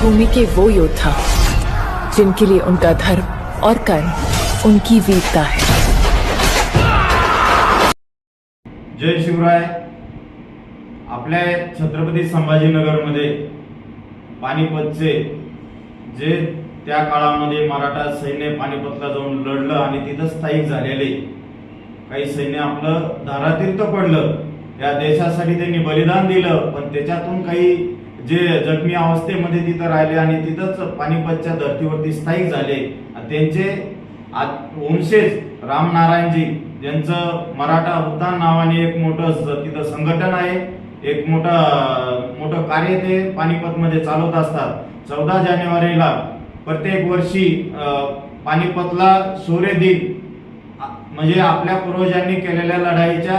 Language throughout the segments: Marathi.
भूमि के वो योद्धा जिनके लिए उनका धर्म और कर्म उनकी वीरता है। जय शिवराय। आपल्या छत्रपती संभाजीनगरमध्ये पानिपतचे जे त्या काळामध्ये मराठा सैन्य पानिपतला जाऊन लढलं आणि तिथं स्थायिक झालेले काही सैन्य आपलं धारातीर्थ पडलं या देशासाठी त्यांनी बलिदान दिलं पण त्याच्यातून काही जे जखमी अवस्थेमध्ये तिथं राहिले आणि तिथंच पानिपतच्या धर्तीवरती स्थायिक झाले. त्यांचे आ- रामनारायणजी ज्यांचं मराठा उद्यान नावाने एक मोठं तिथं संघटन आहे एक मोठं मोठं कार्य ते पानिपतमध्ये चालवत असतात. चौदा जानेवारीला प्रत्येक वर्षी पानिपतला शौर्य दिन म्हणजे आपल्या पूर्वजांनी केलेल्या लढाईच्या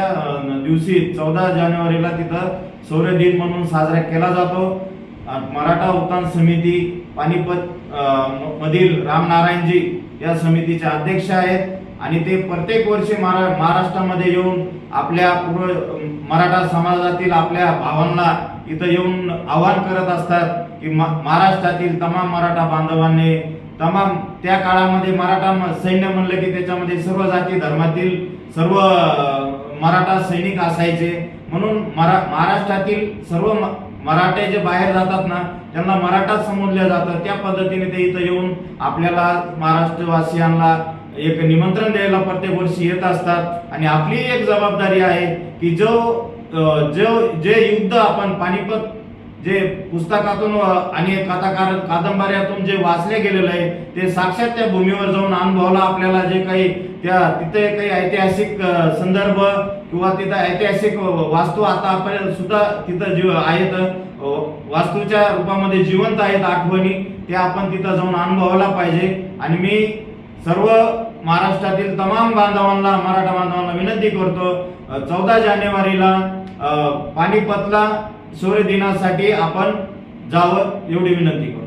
दिवशी चौदा जानेवारीला तिथं शौर्य दिन म्हणून साजरा केला जातो. मराठा उत्थान समिती पानिपत मधील रामनारायणजी या समितीचे अध्यक्ष आहेत. आणि ते प्रत्येक वर्षी महारा- महाराष्ट्रामध्ये येऊन आपल्या पूर्व मराठा समाजातील आपल्या भावांना इथं येऊन आवाहन करत असतात की महाराष्ट्रातील तमाम मराठा बांधवांनी तमाम त्या काळामध्ये मराठा सैन्य म्हणलं की त्याच्यामध्ये सर्व जाती धर्मातील सर्व मराठा सैनिक असायचे. म्हणून मरा महाराष्ट्रातील सर्व मराठे जे बाहेर जातात ना त्यांना मराठा समजलं जातं. त्या पद्धतीने ते इथं येऊन आपल्याला महाराष्ट्रवासियांना एक निमंत्रण द्यायला प्रत्येक वर्षी येत असतात. आणि आपली एक जबाबदारी आहे की जो जो जे युद्ध आपण पानिपत जे पुस्तकातून आणि कथाकार कादंबऱ्यातून जे वाचले गेलेलं आहे ते साक्षात त्या भूमीवर जाऊन अनुभवला आपल्याला जे काही त्या तिथे काही ऐतिहासिक संदर्भ किंवा तिथं ऐतिहासिक वास्तू आता आपण सुद्धा तिथं जीव आहेत. वास्तूच्या रूपामध्ये जिवंत आहेत आठवणी ते आपण तिथं जाऊन अनुभवायला पाहिजे. आणि मी सर्व महाराष्ट्रातील तमाम बांधवांना मराठा बांधवांना विनंती करतो चौदा जानेवारीला अ, पानिपतला सूर्यदिनासाठी आपण जावं एवढी विनंती करू.